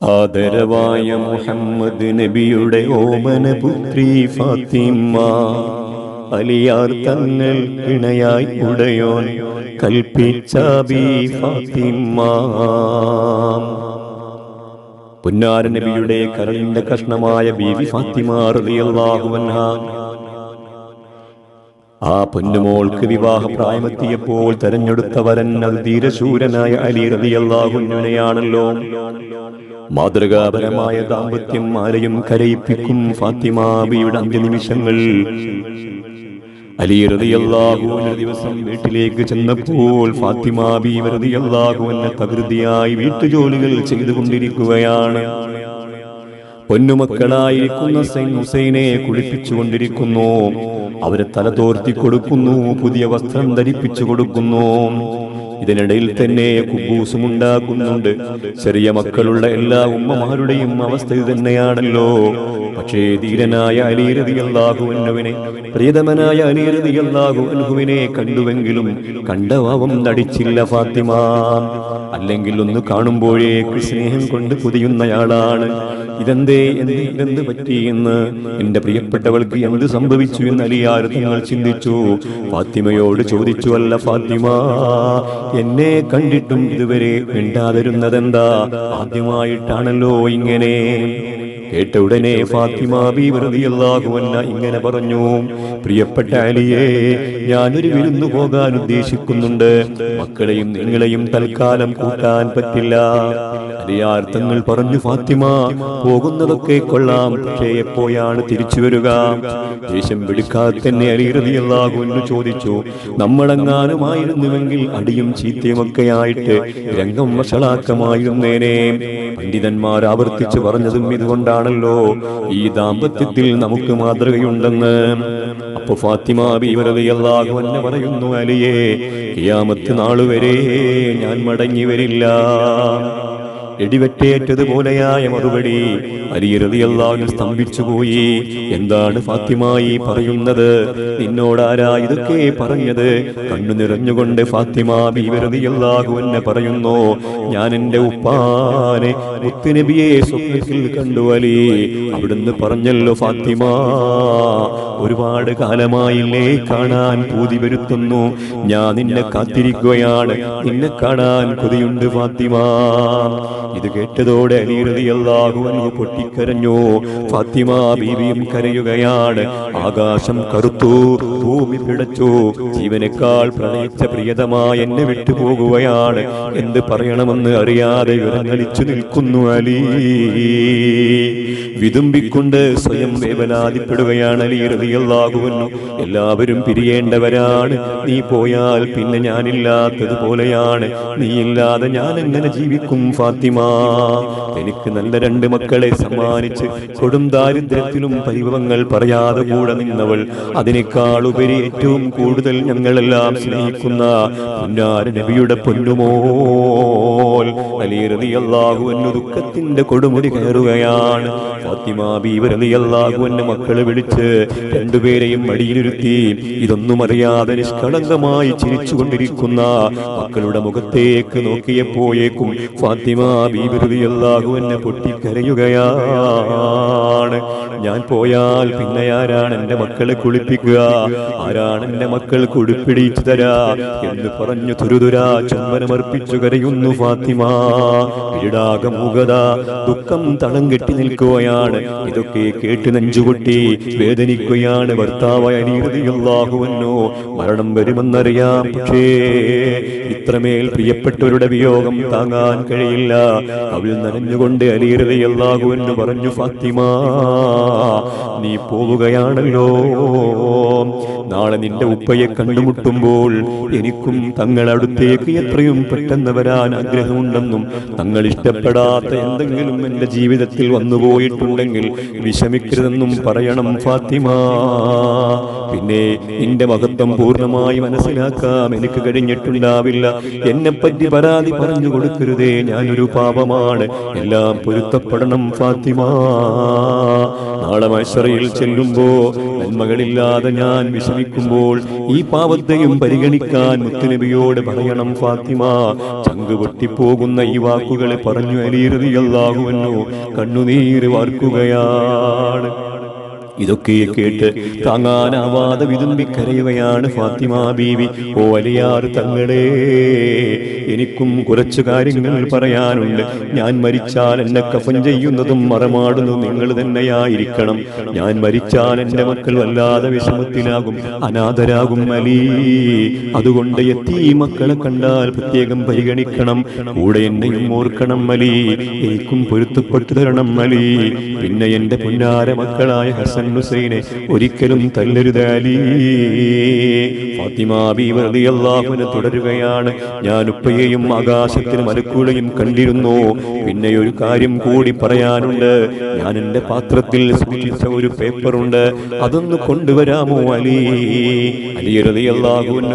ആദരവായ മുഹമ്മദ് നബിയുടെ ഓമന പുത്രി ഫാത്തിമ അലിയാർ തങ്ങൾ ഇണയായി ഉടയോൻ കൽപ്പിച്ച ബി ഫാത്തിമ. പുന്നാര നബിയുടെ കരളിന്റെ കഷ്ണമായ ബീവി ഫാത്തിമ റളിയല്ലാഹു അൻഹ ആ പൊന്നുമോൾക്ക് വിവാഹ പ്രായമെത്തിയപ്പോൾ തെരഞ്ഞെടുത്ത വരൻ അത് ധീരശൂരനായ അലി റളിയല്ലാഹുവിനെയാണല്ലോ മാതൃകാപരമായ ദാമ്പത്യം ആരെയും കരയിപ്പിക്കും ഫാത്തിമാബിയുടെ അന്ത്യനിമിഷങ്ങൾ. അലി റളിയല്ലാഹു ഒരു ദിവസം വീട്ടിലേക്ക് ചെന്നപ്പോൾ ഫാത്തിമാബി റളിയല്ലാഹു എന്ന തകൃതിയായി വീട്ടുജോലികൾ ചെയ്തുകൊണ്ടിരിക്കുകയാണ്. പൊന്നുമക്കളായിരിക്കുന്ന ഹുസൈനെ കുളിപ്പിച്ചുകൊണ്ടിരിക്കുന്നു. അവരെ തലതോർത്തി കൊടുക്കുന്നു പുതിയ വസ്ത്രം ധരിപ്പിച്ചു കൊടുക്കുന്നു. ഇതിനിടയിൽ തന്നെ കുബൂസും ഉണ്ടാക്കുന്നുണ്ട്. ചെറിയ മക്കളുള്ള എല്ലാ ഉമ്മമാരുടെയും അവസ്ഥ തന്നെയാണല്ലോ പക്ഷേ ധീരനായ അലീരതിയല്ലാഹുവിനെ പ്രിയതമനായ അൻഹുവിനെ കണ്ടുവെങ്കിലും കണ്ടവാവം നടിച്ചില്ല ഫാത്തിമ. അല്ലെങ്കിൽ ഒന്ന് കാണുമ്പോഴേക്ക് സ്നേഹം കൊണ്ട് പുതിയുന്നയാളാണ്. ഇതെന്തേ എന്ത് ഇതെന്ത് പറ്റി എന്ന് എന്റെ പ്രിയപ്പെട്ടവൾക്ക് എന്ത് സംഭവിച്ചു എന്ന് അലിയാർ നിങ്ങൾ ചിന്തിച്ചു. ഫാത്തിമയോട് ചോദിച്ചു അല്ല ഫാത്തിമ എന്നെ കണ്ടിട്ടും ഇതുവരെ മിണ്ടാതിരുന്നതെന്താ? ആദ്യമായിട്ടാണല്ലോ ഇങ്ങനെ. കേട്ട ഉടനെ ഫാത്തിമ ബീവൃതിയല്ലാകുവല്ല ഇങ്ങനെ പറഞ്ഞു. പ്രിയപ്പെട്ട അലിയെ ഞാനൊരു വിരുന്നു പോകാൻ ഉദ്ദേശിക്കുന്നുണ്ട്. മക്കളെയും നിങ്ങളെയും തൽക്കാലം കൂട്ടാൻ പറ്റില്ല. അലിയാർത്ഥങ്ങൾ പറഞ്ഞു ഫാത്തിമ പോകുന്നതൊക്കെ കൊള്ളാം. പക്ഷേ എപ്പോഴാണ് തിരിച്ചു വരിക? ദേഷ്യം പിടിക്കാതെ തന്നെ അലിയറിയല്ലാകുമെന്ന് ചോദിച്ചു. നമ്മളെങ്ങാനുമായിരുന്നുവെങ്കിൽ അടിയും ചീത്തയുമൊക്കെ ആയിട്ട് രംഗം വഷളാക്കമായിരുന്നേനെ. പണ്ഡിതന്മാർ ആവർത്തിച്ചു പറഞ്ഞതും ഇതുകൊണ്ടാണല്ലോ ഈ ദാമ്പത്യത്തിൽ നമുക്ക് മാതൃകയുണ്ടെന്ന് അപ്പൊ ഫാത്തിമ ബീവരതയല്ലാഹു പറയുന്നു അലിയേ കിയാമത്ത് നാളുവരെ ഞാൻ മടങ്ങി വരില്ല. ഇടിവെട്ടേറ്റതുപോലെയായ മറുപടി. അലിയറതിയല്ലാവിന് സ്തംഭിച്ചുപോയി. എന്താണ് ഫാത്തിമായി പറയുന്നത്? നിന്നോടാരാ ഇതൊക്കെ പറഞ്ഞത്? കണ്ണു നിറഞ്ഞുകൊണ്ട് ഫാത്തിമ ബീവരതിയല്ലാഹു എന്നെ പറയുന്നു ഞാൻ എന്റെ ഉപ്പാനെ മുത്തുനബിയെ സ്വപ്നത്തിൽ കണ്ടു അലി. അവിടുന്ന് പറഞ്ഞല്ലോ ഫാത്തിമ ഒരുപാട് കാലമായില്ലേ കാണാൻ പൂതി വരുത്തുന്നു. ഞാൻ നിന്നെ കാത്തിരിക്കുകയാണ്. നിന്നെ കാണാൻ കൊതിയുണ്ട് ഫാത്തിമ. ഇത് കേട്ടതോടെ അലീറതിയല്ലാഹു അനു പൊട്ടിക്കരഞ്ഞു. ഫാത്തിമ ബീവിയും കരയുകയാണ്. ആകാശം കറുത്തു ഭൂമി പിടച്ചു. ജീവനേക്കാൾ പ്രണയിച്ച പ്രിയതമായ എന്നെ വിട്ടുപോകുകയാണ്. എന്ത് പറയണമെന്ന് അറിയാതെ വിറങ്ങലിച്ചു നിൽക്കുന്നു അലി. വിതുമ്പിക്കൊണ്ട് സ്വയം വേവലാതിപ്പെടുകയാണ് അലി റളിയല്ലാഹുവിനു എല്ലാവരും പിരിയേണ്ടവരാണ്. നീ പോയാൽ പിന്നെ ഞാനില്ലാത്തതുപോലെയാണ്. നീ ഇല്ലാതെ ഞാൻ എങ്ങനെ ജീവിക്കും ഫാത്തിമ? എനിക്ക് നല്ല രണ്ട് മക്കളെ സമ്മാനിച്ച് കൊടും ദാരിദ്ര്യത്തിലും പരിഭവങ്ങൾ പറയാതെ കൂടെ നിന്നവൾ. അതിനേക്കാൾ ഉപരി ഏറ്റവും കൂടുതൽ ഞങ്ങളെല്ലാം സ്നേഹിക്കുന്ന പൊന്നാര നബിയുടെ പൊന്നുമോൽ എന്നു ദുഃഖത്തിന്റെ കൊടുമുടി കയറുകയാണ്. ഫാത്തിമ എന്നെ മക്കളെ വിളിച്ച് രണ്ടുപേരെയും മടിയിലിരുത്തി ഇതൊന്നും അറിയാതെ നിഷ്കളങ്കമായി ചിരിച്ചുകൊണ്ടിരിക്കുന്ന മക്കളുടെ മുഖത്തേക്ക് നോക്കിയപ്പോയേക്കും ഫാത്തിമ എന്നെ പൊട്ടിക്കരയുകയാണ്. ഞാൻ പോയാൽ പിന്നെ ആരാണ് എന്റെ മക്കളെ കുളിപ്പിക്കുക? ആരാണ് എന്റെ മക്കൾ കുടിപ്പിടിച്ചു തരാ? എന്ന് പറഞ്ഞു തുരുതുരാ ചുംബനമർപ്പിച്ചു കരയുന്നു ഫാത്തിമ. വീടാകെ മൂകത ദുഃഖം തളം കെട്ടി നിൽക്കുകയാണ്. ഇതൊക്കെ കേട്ട് നെഞ്ചുകൊട്ടി വേദനിക്കുകയാണ്. ഭർത്താവായ അനീതിയല്ലാഹുവന്നോ മരണം വരുമെന്നറിയാം. പക്ഷേ ഇത്രമേൽ പ്രിയപ്പെട്ടവരുടെ വിയോഗം താങ്ങാൻ കഴിയില്ല. അവൾ നനഞ്ഞുകൊണ്ട് അലീറതയല്ലാകുവെന്ന് പറഞ്ഞു ഫാത്തിമ നീ പോവുകയാണല്ലോ. നാളെ നിന്റെ ഉപ്പയെ കണ്ടുമുട്ടുമ്പോൾ എനിക്കും തങ്ങളടുത്തേക്ക് എത്രയും പെട്ടെന്ന് വരാൻ ആഗ്രഹമുണ്ടെന്നും തങ്ങൾ ഇഷ്ടപ്പെടാത്ത എന്തെങ്കിലും എന്റെ ജീവിതത്തിൽ വന്നുപോയിട്ടുണ്ടെങ്കിൽ വിഷമിക്കരുതെന്നും പറയണം ഫാത്തിമ. പിന്നെ നിന്റെ മഹത്വം പൂർണമായി മനസ്സിലാക്കാം. എനിക്ക് കഴിഞ്ഞിട്ടുണ്ടാവില്ല. എന്നെ പറ്റി പരാതി പറഞ്ഞു കൊടുക്കരുതേ. ഞാനൊരു പാപമാണ്. എല്ലാം പൊരുത്തപ്പെടണം ഫാത്തിമ. നാളെ മത്സരയിൽ ചെല്ലുമ്പോ നന്മകളില്ലാതെ ഞാൻ വിഷമിക്കുമ്പോൾ ഈ പാവത്തെയും പരിഗണിക്കാൻ മുത്തുനബിയോട് പറയണം ഫാത്തിമ. ചങ്ക് പൊട്ടിപ്പോകുന്ന ഈ വാക്കുകളെ പറഞ്ഞു അലീറതിയല്ലാകുമെന്നു കണ്ണുനീര് വാർക്കുകയാണ്. ഇതൊക്കെ കേട്ട് താങ്ങാനാവാതെ വിതുമ്പി കരയുകയാണ് ഫാത്തിമ ബീവി. ഓ വലിയാർ തങ്ങളെ എനിക്കും കുറച്ചു കാര്യങ്ങൾ പറയാനുണ്ട്. ഞാൻ മരിച്ചാൽ എന്നെ കഫൻ ചെയ്യുന്നതും മറമാടുന്നതും നിങ്ങൾ തന്നെയായിരിക്കണം. ഞാൻ മരിച്ചാൽ എന്റെ മക്കൾ വല്ലാതെ വിഷമത്തിലാകും അനാഥരാകും അലീ. അതുകൊണ്ട് എത്തി ഈ മക്കളെ കണ്ടാൽ പ്രത്യേകം പരിഗണിക്കണം. കൂടെ എന്നെയും ഓർക്കണം അലി. എനിക്കും പൊരുത്തപ്പെട്ടു തരണം അലി. പിന്നെ എന്റെ പുന്നാര മക്കളായ ഹസൻ ഹുസൈനെ ഒരിക്കലും തല്ലരുത് അലി തുടരുകയാണ്. ഞാൻ ഉപ്പയെയും ആകാശത്തിന് മലക്കുകളെയും കണ്ടിരുന്നു. പിന്നെ ഒരു കാര്യം കൂടി പറയാനുണ്ട്. ഞാൻ എന്റെ പാത്രത്തിൽ സൂക്ഷിച്ച ഒരു പേപ്പറുണ്ട്. അതൊന്ന് കൊണ്ടുവരാമോ അലി? അലി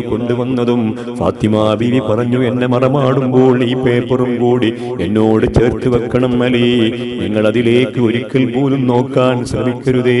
കൊണ്ടുവന്നതും ഫാത്തിമ ബീവി പറഞ്ഞു എന്നെ മറമാടുമ്പോൾ ഈ പേപ്പറും കൂടി എന്നോട് ചേർത്ത് വെക്കണം അലി. നിങ്ങൾ അതിലേക്ക് ഒരിക്കൽ പോലും നോക്കാൻ ശ്രമിക്കരുതേ.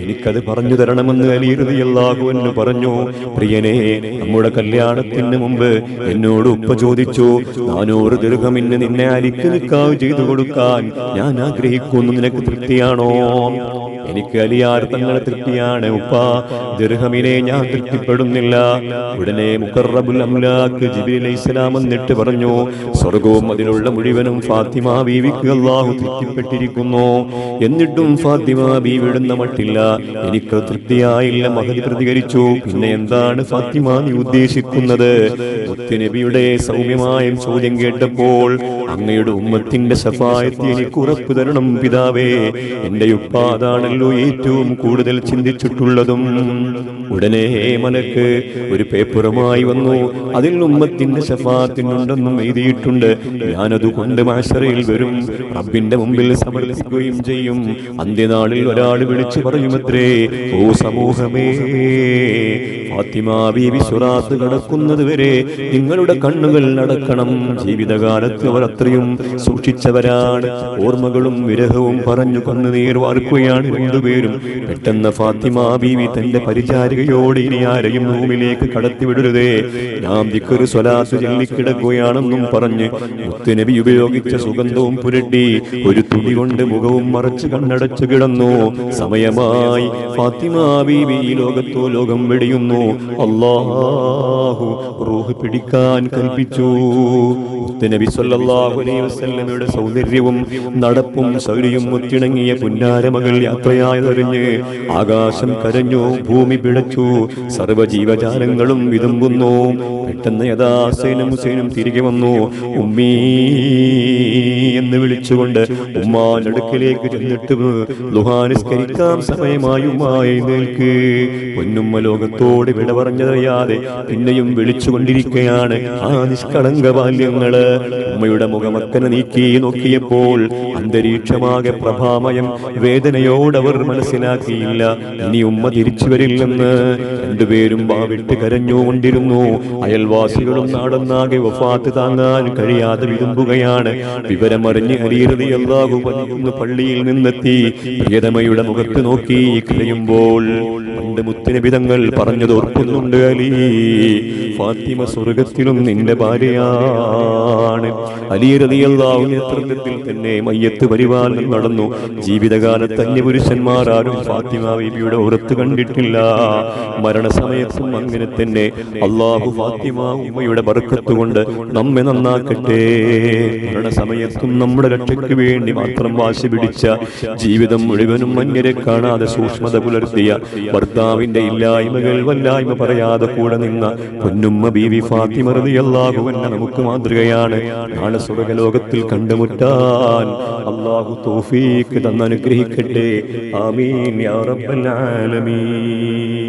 എനിക്കത് പറഞ്ഞു തരണമെന്ന് അലിയറുതിയല്ലാഹു എന്ന് പറഞ്ഞു പ്രിയനെ നമ്മുടെ കല്യാണത്തിന് മുമ്പ് എന്നോട് ഉപ്പ ചോദിച്ചു നാനൂറ് ദീർഘമിന്ന് നിന്നെ അലിക്ക് നിൽക്കാവ് ചെയ്തു കൊടുക്കാൻ ഞാൻ ആഗ്രഹിക്കുന്നു നിനക്ക് തൃപ്തിയാണോ? എനിക്ക് അലിയാർ തങ്ങളെ തൃപ്തിയാണ് ഉപ്പ ദീർഘമിനെ ഞാൻ തൃപ്തിപ്പെടുന്നില്ല. ഉടനെ മുഖറബുൽ അംലാക്ക് ജിബിൽ ഇസ്ലാം എന്നിട്ട് പറഞ്ഞു സ്വർഗവും അതിലുള്ള മുഴുവനും ഫാത്തിമ ബീവിക്ക് അള്ളാഹു തൃപ്തിപ്പെട്ടിരിക്കുന്നു. എന്നിട്ടും ഫാത്തിമ ബീവിടുന്ന മട്ടില്ല എനിക്ക് തൃപ്തിയായില്ല. മഹതി പ്രതികരിച്ചു. പിന്നെ എന്താണ് ഫാത്തിമ നീ ഉദ്ദേശിക്കുന്നത്? മുത്തുനബിയുടെ സൗമ്യമായ ചോദ്യം കേട്ടപ്പോൾ അങ്ങയുടെ ഉമ്മത്തിന്റെ സഫായത്തി എനിക്ക് ഉറപ്പു തരണം പിതാവേ. എന്റെ ഉപ്പ അതാണല്ലോ ഏറ്റവും കൂടുതൽ ചിന്തിച്ചിട്ടുള്ളതും. ഉടനെ മലക്ക് ഒരു പേപ്പറുമായി വന്നു. അതിൽ ഉമ്മത്തിന്റെ ശഫാത്തിനുണ്ടെന്നും എഴുതിയിട്ടുണ്ട്. ഞാനത് കൊണ്ട് മാശറയിൽ വരും. റബ്ബിന്റെ മുമ്പിൽ സമർപ്പിക്കുകയും ചെയ്യും. അന്ത്യനാളിൽ ഒരാൾ വിളിച്ചു പറയുമത്രേ ഓ സമൂഹമേ ഫാത്തിമ ബീവി സുറാത്ത് കടക്കുന്നത് വരെ നിങ്ങളുടെ കണ്ണുകൾ നടക്കണം. ജീവിതകാലത്ത് അവർ അത്രയും സൂക്ഷിച്ചവരാണ്. ഓർമ്മകളും വിരഹവും പറഞ്ഞു കണ്ണുനീർ വാർക്കുകയാണ് രണ്ടുപേരും. പെട്ടെന്ന് ഫാത്തിമ ബീവി തന്റെ പരിചാരികയോട് ഇനി ആരെയും റൂമിലേക്ക് കടത്തിവിടരുതേ. നാം ദിക്കൊരു സ്വലാത്ത് ചെല്ലിക്കിടക്കുകയാണെന്നും പറഞ്ഞ് മുത്തുനബി ഉപയോഗിച്ച സുഗന്ധവും പുരട്ടി ഒരു തുണി കൊണ്ട് മുഖവും മറച്ച് കണ്ണടച്ചു കിടന്നു. സമയമായി ഫാത്തിമ ബീവി ലോകത്തോ ലോകം വെടിയുന്നു. അല്ലാഹു റൂഹ് പിടിക്കാൻ കൽപ്പിച്ചു. നബി സല്ലല്ലാഹു അലൈഹി വസല്ലമയുടെ സൗന്ദര്യവും നടപ്പും ശൗര്യവും ഒത്തിണങ്ങിയ പുന്നാരമകൾ യാത്രയായതറിഞ്ഞ് ആകാശം കരഞ്ഞു ഭൂമി പിടച്ചു സർവജീവജാലങ്ങളും വിതുമ്പുന്നു. പെട്ടെന്ന് യഥാ ഹുസൈനും തിരികെ വന്നു. ഉമ്മീ എന്ന് വിളിച്ചുകൊണ്ട് ഉമ്മാനടുക്കിലേക്ക് ചെന്നിട്ട് ലുഹാനിസ്കരിക്കാൻ സമയമായി ഉമ്മായി നിൽക്ക്. പൊന്നുമ്മ ലോകത്തോട് വിട പറഞ്ഞതറിയാതെ പിന്നെയും വിളിച്ചുകൊണ്ടിരിക്കുകയാണ് ആ നിഷ്കളങ്ക ബാല്യങ്ങൾ ഉമ്മയുടെ മുഖമക്കനെ നീക്കി നോക്കിയപ്പോൾ അന്തരീക്ഷമാകെ പ്രഭാമയം വേദനയോടവർ മനസ്സിലാക്കിയില്ല. ഇനി ഉമ്മ തിരിച്ചു വരില്ലെന്ന് രണ്ടുപേരും വാവിട്ട് കരഞ്ഞുകൊണ്ടിരുന്നു. അയൽവാസികളും നാടന്നാകെ വഫാത്ത് താങ്ങാൻ കഴിയാതെ വിതുമ്പുകയാണ്. വിവരമറിഞ്ഞ് അല്ലാഹു പതിയുന്ന പള്ളിയിൽ നിന്നെത്തി പ്രിയതമയുടെ മുഖത്ത് നോക്കി കരയുമ്പോൾ പണ്ട് മുത്തിനബിതങ്ങൾ പറഞ്ഞത് ഓർക്കുന്നുണ്ട് അലി. ഫാത്തിമ സ്വർഗത്തിലും നിന്റെ ഭാര്യയാണ്. അലി നേതൃത്വത്തിൽ തന്നെ മയ്യത്ത് പരിപാലനം നടന്നു. ജീവിതകാലത്ത് അന്യപുരുഷന്മാർ ആരും ഫാത്തിമ ബീബിയുടെ ഉറത്ത് കണ്ടിട്ടില്ല. മരണസമയത്തും അങ്ങനെ തന്നെ. അള്ളാഹു ഫാത്തിമ ഉമ്മയുടെ ബർക്കത്തുകൊണ്ട് നമ്മെ നന്നാക്കട്ടെ. മരണസമയത്തും നമ്മുടെ രക്ഷയ്ക്ക് വേണ്ടി മാത്രം വാശി പിടിച്ച ജീവിതം മുഴുവനും അന്യരെ കാണാതെ സൂക്ഷ്മത പുലർത്തിയ ഭർത്താവിന്റെ ഇല്ലായ്മകൾ വല്ലായ്മ പറയാതെ കൂടെ നിന്ന പൊന്നുമ്മ ബീവി ഫാത്തിമ റളിയല്ലാഹുവന്ന നമുക്ക് മാതൃകയാണ്. നാളെ സ്വർഗലോകത്തിൽ കണ്ടുമുട്ടാൻ അള്ളാഹു തൗഫീഖ് തന്നനുഗ്രഹിക്കട്ടെ. ആമീൻ യാ റബ്ബൽ ആലമീൻ.